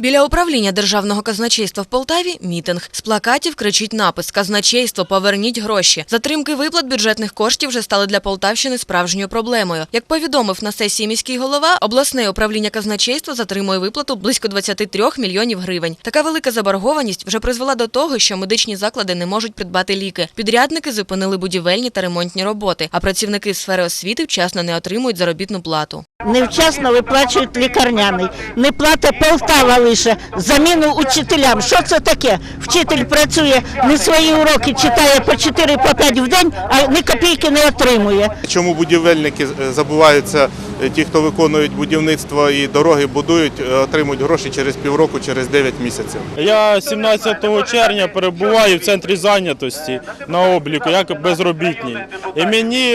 Біля управління державного казначейства в Полтаві мітинг. З плакатів кричить напис «Казначейство, поверніть гроші». Затримки виплат бюджетних коштів вже стали для Полтавщини справжньою проблемою. Як повідомив на сесії міський голова, обласне управління казначейства затримує виплату близько 23 мільйонів гривень. Така велика заборгованість вже призвела до того, що медичні заклади не можуть придбати ліки. Підрядники зупинили будівельні та ремонтні роботи, а працівники сфери освіти вчасно не отримують заробітну плату. Невчасно виплачують лікарняний. Не платить Полтава лише заміну учителям. Що це таке? Вчитель працює не свої уроки, читає по 4 по 5 в день, а ні копійки не отримує. Чому будівельники е, забуваються, ті, хто виконують будівництво і дороги будують, е, отримують гроші через півроку, через 9 місяців. Я 17 червня перебуваю в центрі зайнятості на обліку як безробітний. І мені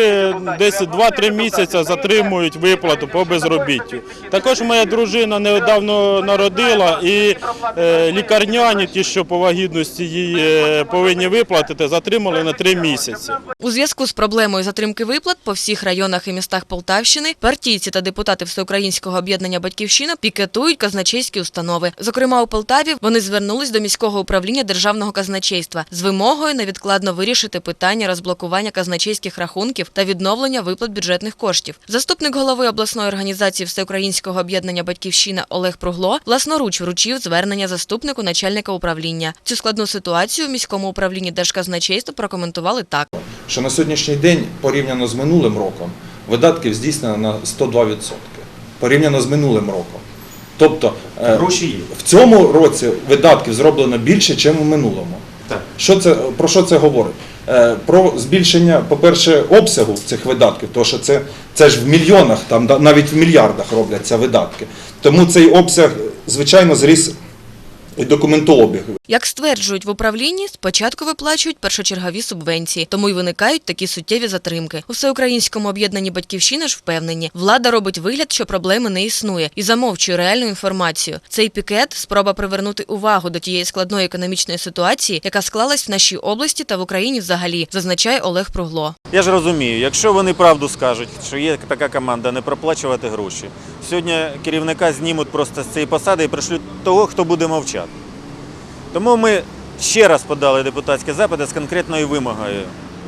десь 2-3 місяці затримують виплату по безробіттю. Також моя дружина недавно народила і е, лікарняні, ті, що по вагітності е, повинні виплатити, затримали на 3 місяці. У зв'язку з проблемою затримки виплат по всіх районах і містах Полтавщини партійці та депутати Всеукраїнського об'єднання Батьківщина пікетують казначейські установи. Зокрема, у Полтаві вони звернулись до міського управління державного казначейства з вимогою невідкладно вирішити питання розблокування казначейських рахунків та відновлення виплат бюджетних коштів. Заступник голови обласної організації Всеукраїнського об'єднання Батьківщина Олег Пругло власноруч вручив звернення заступнику начальника управління. Цю складну ситуацію в міському управлінні Держказначейства прокоментували так. що на сьогоднішній день порівняно з минулим роком видатків здійснено на 102%. Порівняно з минулим роком. Тобто е, Гроші є. в цьому році видатків зроблено більше, ніж у минулому. Так. Що це, про що це говорить? Е, Про збільшення, по-перше, обсягу цих видатків, тому що це, це ж в мільйонах, там навіть в мільярдах робляться видатки. Тому цей обсяг, звичайно, зріс документообіг. Як стверджують в управлінні, спочатку виплачують першочергові субвенції, тому й виникають такі суттєві затримки. У всеукраїнському об'єднанні батьківщина ж впевнені, влада робить вигляд, що проблеми не існує, і замовчує реальну інформацію. Цей пікет спроба привернути увагу до тієї складної економічної ситуації, яка склалась в нашій області та в Україні взагалі, зазначає Олег Пругло. Я ж розумію, якщо вони правду скажуть, що є така команда не проплачувати гроші, сьогодні керівника знімуть просто з цієї посади і пришлють того, хто буде мовчати. Тому ми ще раз подали депутатські запити з конкретною вимогою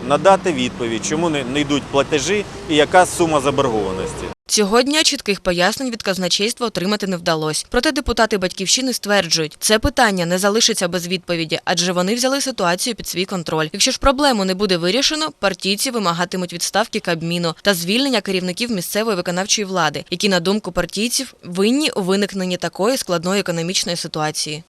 надати відповідь, чому не йдуть платежі і яка сума заборгованості. Цього дня чітких пояснень від казначейства отримати не вдалося. Проте депутати батьківщини стверджують, це питання не залишиться без відповіді, адже вони взяли ситуацію під свій контроль. Якщо ж проблему не буде вирішено, партійці вимагатимуть відставки Кабміну та звільнення керівників місцевої виконавчої влади, які, на думку партійців, винні у виникненні такої складної економічної ситуації.